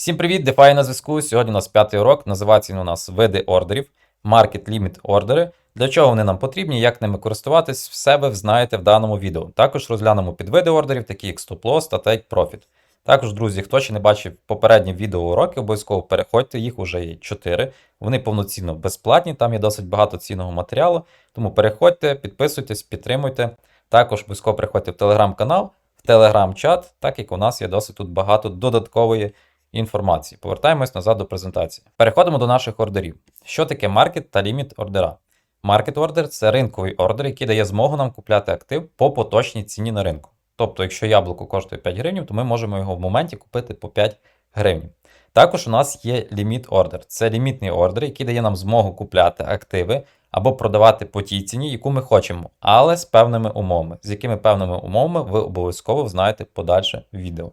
Всім привіт, DeFi на зв'язку. Сьогодні у нас п'ятий урок. Називається він у нас види ордерів, Market Limit ордери. Для чого вони нам потрібні, як ними користуватись, все ви знаєте в даному відео. Також розглянемо підвиди ордерів, такі як Stop Loss та Take Profit. Також, друзі, хто ще не бачив попередні відеоуроки, обов'язково переходьте, їх вже є 4. Вони повноцінно безплатні, там є досить багато цінного матеріалу. Тому переходьте, підписуйтесь, підтримуйте. Також обов'язково переходьте в телеграм-канал, в телеграм-чат, так як у нас є досить тут багато додаткової інформації. Повертаємось назад до презентації. Переходимо до наших ордерів. Що таке маркет та ліміт ордера? Маркет ордер це ринковий ордер, який дає змогу нам купляти актив по поточній ціні на ринку. Тобто, якщо яблуко коштує 5 гривень, то ми можемо його в моменті купити по 5 гривень. Також у нас є ліміт ордер. Це лімітний ордер, який дає нам змогу купляти активи або продавати по тій ціні, яку ми хочемо, але з певними умовами. З якими певними умовами ви обов'язково знаєте подальше відео.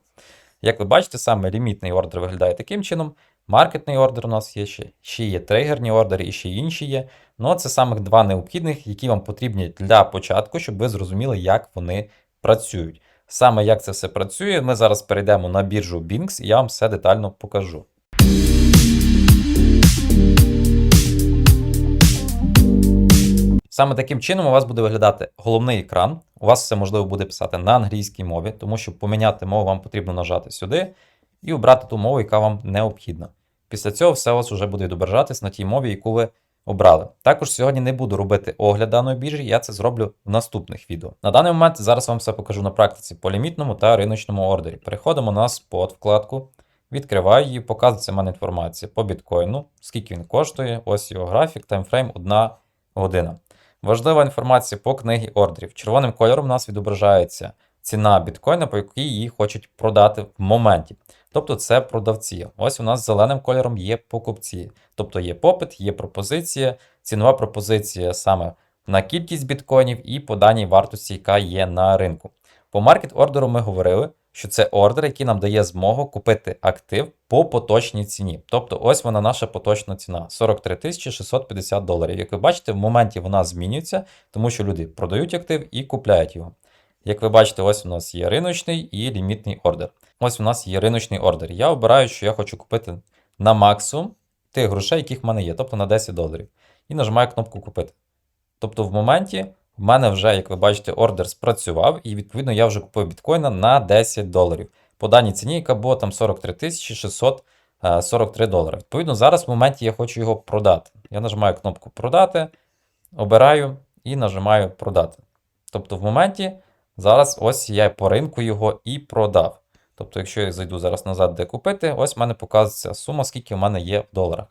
Як ви бачите, саме лімітний ордер виглядає таким чином. Маркетний ордер у нас є ще, ще є тригерні ордери і ще інші є. Ну, це самих два необхідних, які вам потрібні для початку, щоб ви зрозуміли, як вони працюють. Саме як це все працює, ми зараз перейдемо на біржу Binx і я вам все детально покажу. Саме таким чином у вас буде виглядати головний екран. У вас все можливо буде писати на англійській мові, тому що поміняти мову вам потрібно нажати сюди і обрати ту мову, яка вам необхідна. Після цього все у вас вже буде відображатись на тій мові, яку ви обрали. Також сьогодні не буду робити огляд даної біржі, я це зроблю в наступних відео. На даний момент зараз вам все покажу на практиці по лімітному та риночному ордері. Переходимо на спот вкладку, відкриваю її, показується в мене інформація по біткоїну, скільки він коштує, ось його графік, таймфрейм 1 година. Важлива інформація по книгі ордерів. Червоним кольором у нас відображається ціна біткоїна, по якій її хочуть продати в моменті. Тобто це продавці. Ось у нас зеленим кольором є покупці. Тобто є попит, є пропозиція, цінова пропозиція саме на кількість біткоїнів і по даній вартості, яка є на ринку. По маркет ордеру ми говорили, що це ордер, який нам дає змогу купити актив по поточній ціні. Тобто, ось вона наша поточна ціна 43 650 доларів. Як ви бачите, в моменті вона змінюється, тому що люди продають актив і купляють його. Як ви бачите, ось у нас є риночний і лімітний ордер. Ось у нас є риночний ордер. Я обираю, що я хочу купити на максимум тих грошей, яких в мене є, тобто на 10 доларів. І нажимаю кнопку купити. Тобто, в моменті в мене вже, як ви бачите, ордер спрацював, і відповідно я вже купив біткоїна на 10 доларів. По даній ціні, яка була там 43 643 долари. Відповідно, зараз в моменті я хочу його продати. Я нажимаю кнопку продати, обираю і нажимаю продати. Тобто, в моменті зараз ось я по ринку його і продав. Тобто, якщо я зайду зараз назад, де купити, ось в мене показується сума, скільки в мене є в доларах.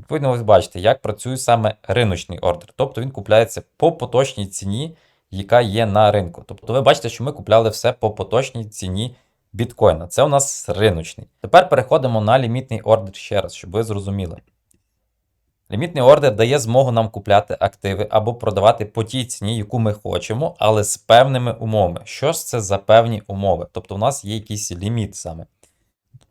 Відповідно, ви бачите, як працює саме риночний ордер. Тобто він купляється по поточній ціні, яка є на ринку. Тобто ви бачите, що ми купляли все по поточній ціні біткоїна. Це у нас риночний. Тепер переходимо на лімітний ордер ще раз, щоб ви зрозуміли. Лімітний ордер дає змогу нам купляти активи або продавати по тій ціні, яку ми хочемо, але з певними умовами. Що ж це за певні умови? Тобто, у нас є якийсь ліміт саме.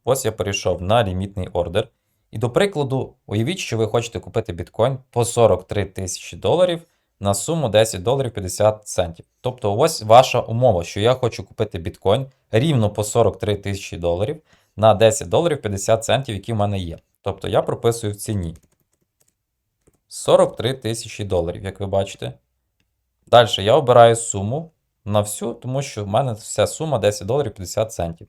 Ось я перейшов на лімітний ордер. І до прикладу, уявіть, що ви хочете купити біткоін по 43 тисячі доларів на суму 10 доларів 50 центів. Тобто, ось ваша умова, що я хочу купити біткоін рівно по 43 тисячі доларів на 10 доларів 50 центів, які в мене є. Тобто я прописую в ціні 43 тисячі доларів, як ви бачите. Далі я обираю суму на всю, тому що в мене вся сума 10 доларів 50 центів.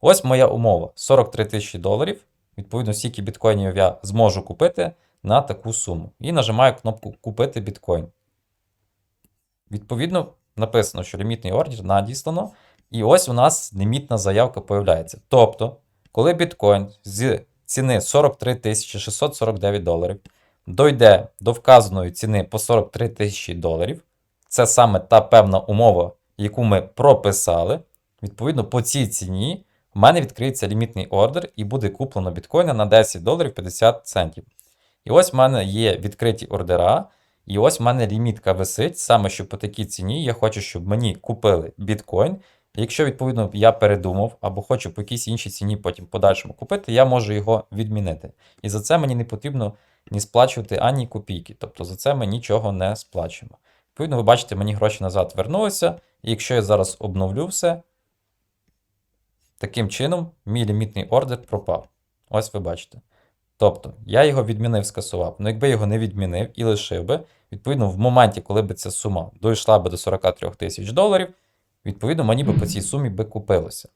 Ось моя умова: 43 тисячі доларів. Відповідно, стільки біткоїнів я зможу купити на таку суму. І нажимаю кнопку Купити біткоін. Відповідно, написано, що лімітний ордер надіслано. І ось у нас лімітна заявка появляється. Тобто, коли біткоін з ціни 43 649 доларів дойде до вказаної ціни по 43 тисячі доларів, це саме та певна умова, яку ми прописали. Відповідно, по цій ціні в мене відкриється лімітний ордер і буде куплено біткоїна на 10 доларів 50 центів. І ось в мене є відкриті ордера, і ось в мене лімітка висить, саме що по такій ціні я хочу, щоб мені купили біткоін. Якщо, відповідно, я передумав або хочу по якійсь іншій ціні потім подальшому купити, я можу його відмінити. І за це мені не потрібно ні сплачувати ані копійки. Тобто за це ми нічого не сплачуємо. Відповідно, ви бачите, мені гроші назад вернулися. І якщо я зараз обновлю все, таким чином мій лімітний ордер пропав. Ось ви бачите. Тобто, я його відмінив, скасував. Ну, якби його не відмінив і лишив би, відповідно, в моменті, коли б ця сума дійшла би до 43 тисяч доларів, відповідно, мені би по цій сумі би купилося.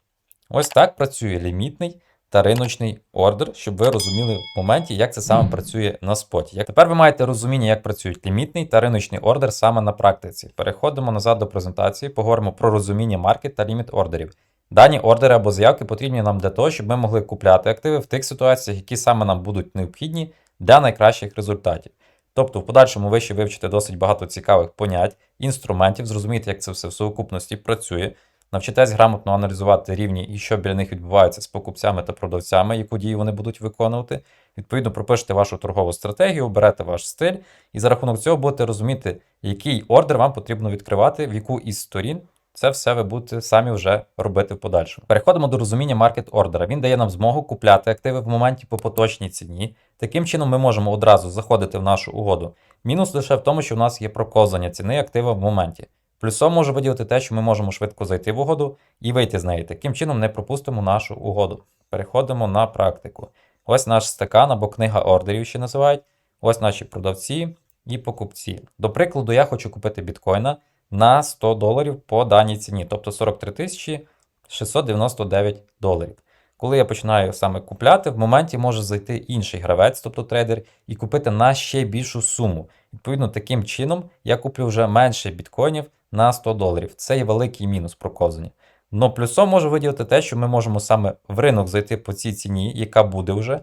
Ось так працює лімітний та риночний ордер, щоб ви розуміли в моменті, як це саме працює на споті. Як тепер ви маєте розуміння, як працюють лімітний та риночний ордер саме на практиці. Переходимо назад до презентації, поговоримо про розуміння маркет та ліміт ордерів. Дані ордери або заявки потрібні нам для того, щоб ми могли купляти активи в тих ситуаціях, які саме нам будуть необхідні для найкращих результатів. Тобто, в подальшому ви ще вивчите досить багато цікавих понять, інструментів, зрозумієте, як це все в сукупності працює, навчитесь грамотно аналізувати рівні і що біля них відбувається з покупцями та продавцями, яку дію вони будуть виконувати. Відповідно, пропишете вашу торгову стратегію, оберете ваш стиль, і за рахунок цього будете розуміти, який ордер вам потрібно відкривати, в яку із сторін. Це все ви будете самі вже робити в подальшому. Переходимо до розуміння маркет ордера. Він дає нам змогу купляти активи в моменті по поточній ціні. Таким чином, ми можемо одразу заходити в нашу угоду. Мінус лише в тому, що в нас є проковзання ціни актива в моменті. Плюсом може виділити те, що ми можемо швидко зайти в угоду і вийти з неї. Таким чином не пропустимо нашу угоду. Переходимо на практику. Ось наш стакан або книга ордерів, ще називають. Ось наші продавці і покупці. До прикладу, я хочу купити біткоїна на 100 доларів по даній ціні, тобто 43 тисячі 699 доларів. Коли я починаю саме купляти, в моменті може зайти інший гравець, тобто трейдер, і купити на ще більшу суму. Відповідно, таким чином я куплю вже менше біткоїнів на 100 доларів. Це є великий мінус проковзання. Но плюсом можу виділити те, що ми можемо саме в ринок зайти по цій ціні, яка буде вже,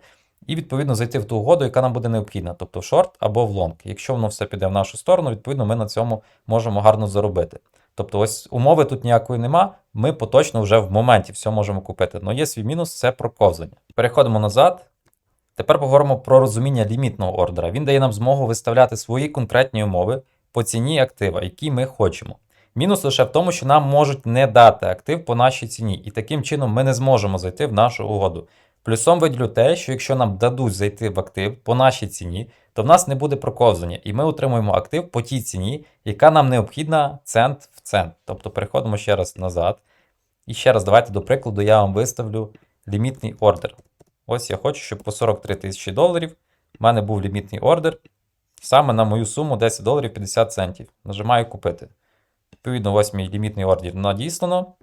і відповідно зайти в ту угоду, яка нам буде необхідна, тобто в шорт або в лонг. Якщо воно все піде в нашу сторону, відповідно ми на цьому можемо гарно заробити. Тобто, ось умови тут ніякої нема, ми поточно вже в моменті все можемо купити. Но є свій мінус це проковзання. Переходимо назад. Тепер поговоримо про розуміння лімітного ордера. Він дає нам змогу виставляти свої конкретні умови по ціні актива, які ми хочемо. Мінус лише в тому, що нам можуть не дати актив по нашій ціні, і таким чином ми не зможемо зайти в нашу угоду. Плюсом виділю те, що якщо нам дадуть зайти в актив по нашій ціні, то в нас не буде проковзання, і ми отримуємо актив по тій ціні, яка нам необхідна цент в цент. Тобто переходимо ще раз назад. І ще раз, давайте до прикладу, я вам виставлю лімітний ордер. Ось я хочу, щоб по 43 тисячі доларів в мене був лімітний ордер. Саме на мою суму 10 доларів 50 центів. Нажимаю купити. Відповідно, ось мій лімітний ордер надіслано.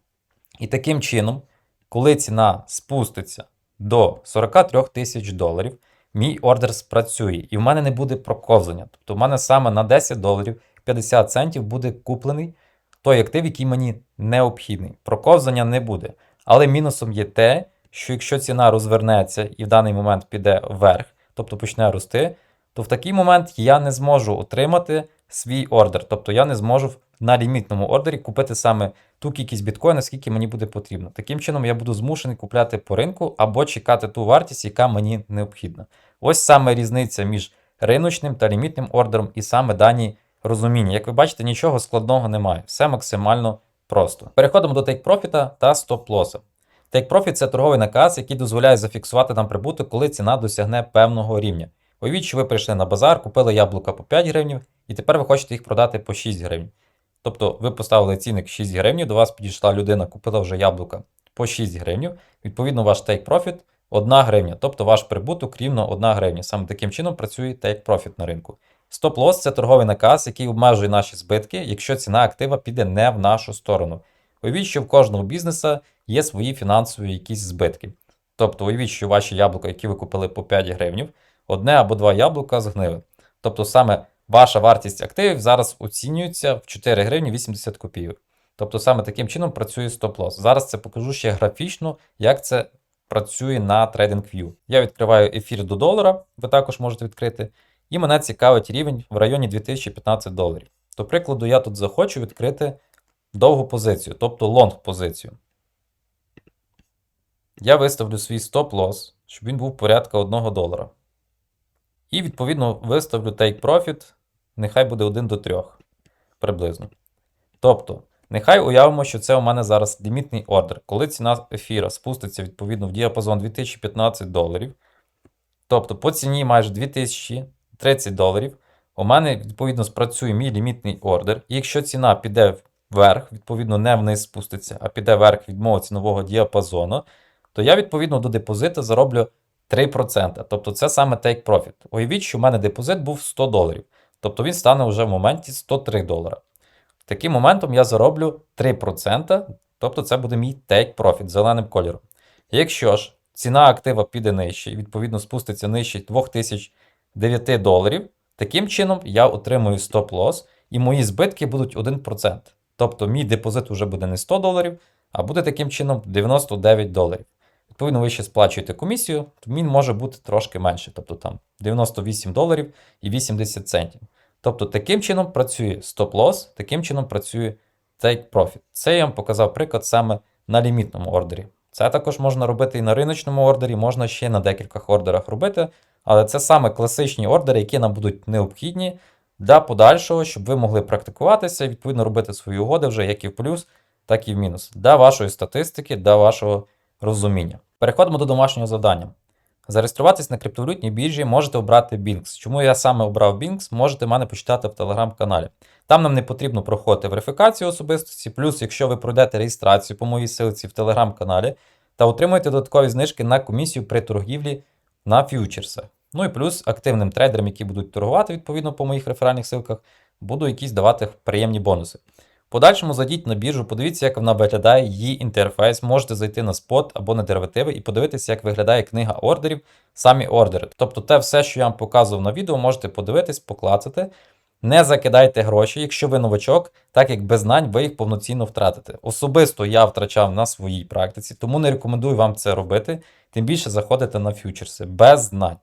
І таким чином, коли ціна спуститься до 43 тисяч доларів, мій ордер спрацює, і в мене не буде проковзання. Тобто, в мене саме на 10 доларів 50 центів буде куплений той актив, який мені необхідний. Проковзання не буде. Але мінусом є те, що якщо ціна розвернеться і в даний момент піде вверх, тобто почне рости, то в такий момент я не зможу отримати свій ордер. Тобто я не зможу на лімітному ордері купити саме ту кількість біткоїна, скільки мені буде потрібно. Таким чином, я буду змушений купляти по ринку або чекати ту вартість, яка мені необхідна. Ось саме різниця між риночним та лімітним ордером і саме дані розуміння. Як ви бачите, нічого складного немає. Все максимально просто. Переходимо до take-profit та стоп-лоса. Take-profit – це торговий наказ, який дозволяє зафіксувати нам прибуток, коли ціна досягне певного рівня. Уявіть, що ви прийшли на базар, купили яблука по 5 гривень, і тепер ви хочете їх продати по 6 гривень. Тобто ви поставили цінник 6 гривень, до вас підійшла людина, купила вже яблука по 6 гривень. Відповідно, ваш take profit 1 гривня, тобто ваш прибуток рівно 1 гривня. Саме таким чином працює take profit на ринку. Стоп-лосс це торговий наказ, який обмежує наші збитки, якщо ціна актива піде не в нашу сторону. Уявіть, що в кожного бізнеса є свої фінансові якісь збитки. Тобто, уявіть, що ваші яблука, які ви купили по 5 гривень, одне або два яблука згнили. Тобто саме ваша вартість активів зараз оцінюється в 4 гривні 80 копійок. Тобто саме таким чином працює стоп-лосс. Зараз це покажу ще графічно, як це працює на TradingView. Я відкриваю ефір до долара, ви також можете відкрити. І мене цікавить рівень в районі 2015 доларів. До прикладу, я тут захочу відкрити довгу позицію, тобто лонг позицію. Я виставлю свій стоп-лосс, щоб він був порядка 1 долара. І, відповідно, виставлю take profit, нехай буде 1 до 3 приблизно. Тобто, нехай уявимо, що це у мене зараз лімітний ордер. Коли ціна ефіра спуститься відповідно в діапазон 2015 доларів. Тобто по ціні майже 2030 доларів, у мене, відповідно, спрацює мій лімітний ордер. І якщо ціна піде вверх, відповідно, не вниз спуститься, а піде вверх від мого цінового діапазону, то я, відповідно, до депозиту зароблю 3%. Тобто це саме take profit. Уявіть, що в мене депозит був 100 доларів. Тобто він стане вже в моменті 103 долара. Таким моментом я зароблю 3%, тобто це буде мій take profit зеленим кольором. Якщо ж ціна актива піде нижче і відповідно спуститься нижче 2009 доларів, таким чином я отримую стоп-лосс і мої збитки будуть 1%. Тобто мій депозит вже буде не 100 доларів, а буде таким чином 99 доларів. Відповідно, ви ще сплачуєте комісію, то він може бути трошки менше, тобто там 98 доларів і 80 центів. Тобто таким чином працює стоп-лосс, таким чином працює take profit. Це я вам показав приклад саме на лімітному ордері. Це також можна робити і на риночному ордері, можна ще на декількох ордерах робити, але це саме класичні ордери, які нам будуть необхідні для подальшого, щоб ви могли практикуватися і відповідно робити свої угоди вже як і в плюс, так і в мінус. Для вашої статистики, для вашого розуміння. Переходимо до домашнього завдання. Зареєструватись на криптовалютній біржі можете обрати Binx. Чому я саме обрав Binx, можете мене почитати в телеграм-каналі. Там нам не потрібно проходити верифікацію особистості, плюс, якщо ви пройдете реєстрацію по моїй силці в телеграм-каналі та отримуєте додаткові знижки на комісію при торгівлі на фьючерсах. Ну і плюс активним трейдерам, які будуть торгувати відповідно по моїх реферальних силках, буду якісь давати приємні бонуси. Подальшому зайдіть на біржу, подивіться, як вона виглядає, її інтерфейс. Можете зайти на спот або на деривативи і подивитися, як виглядає книга ордерів, самі ордери. Тобто, те все, що я вам показував на відео, можете подивитись, поклацати. Не закидайте гроші, якщо ви новачок, так як без знань ви їх повноцінно втратите. Особисто я втрачав на своїй практиці, тому не рекомендую вам це робити. Тим більше заходити на фьючерси без знань.